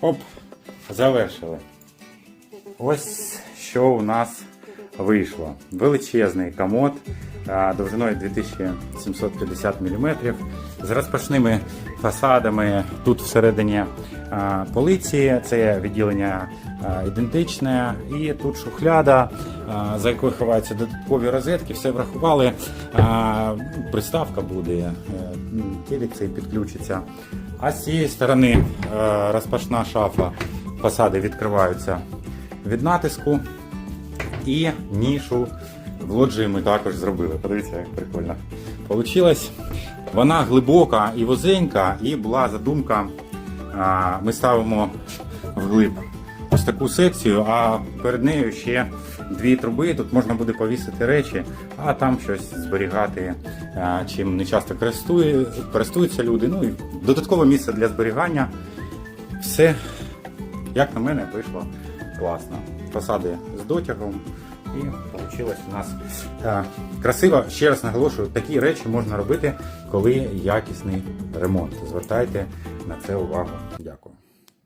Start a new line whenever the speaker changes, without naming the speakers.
Оп, завершили. Ось що у нас вийшло. Величезний комод довжиною 2750 мм з розпашними фасадами. Тут всередині полиці, це відділення ідентичне, і тут шухляда, за якою ховаються додаткові розетки. Все врахували. Приставка буде, е, телек цей підключиться. А з цієї сторони е, розпашна шафа, фасади відкриваються від натиску. І нішу в лоджії ми також зробили. Подивіться, як прикольно. Получилось. Вона глибока і вузенька, і була задумка. Ми ставимо вглиб ось таку секцію, а перед нею ще дві труби. Тут можна буде повісити речі, а там щось зберігати, чим не часто користуються люди. Ну і додаткове місце для зберігання. Все, як на мене, вийшло класно. Фасади з дотягом. І вийшло у нас е, красиво. Ще раз наголошую, такі речі можна робити, коли якісний ремонт. Звертайте на це увагу. Дякую.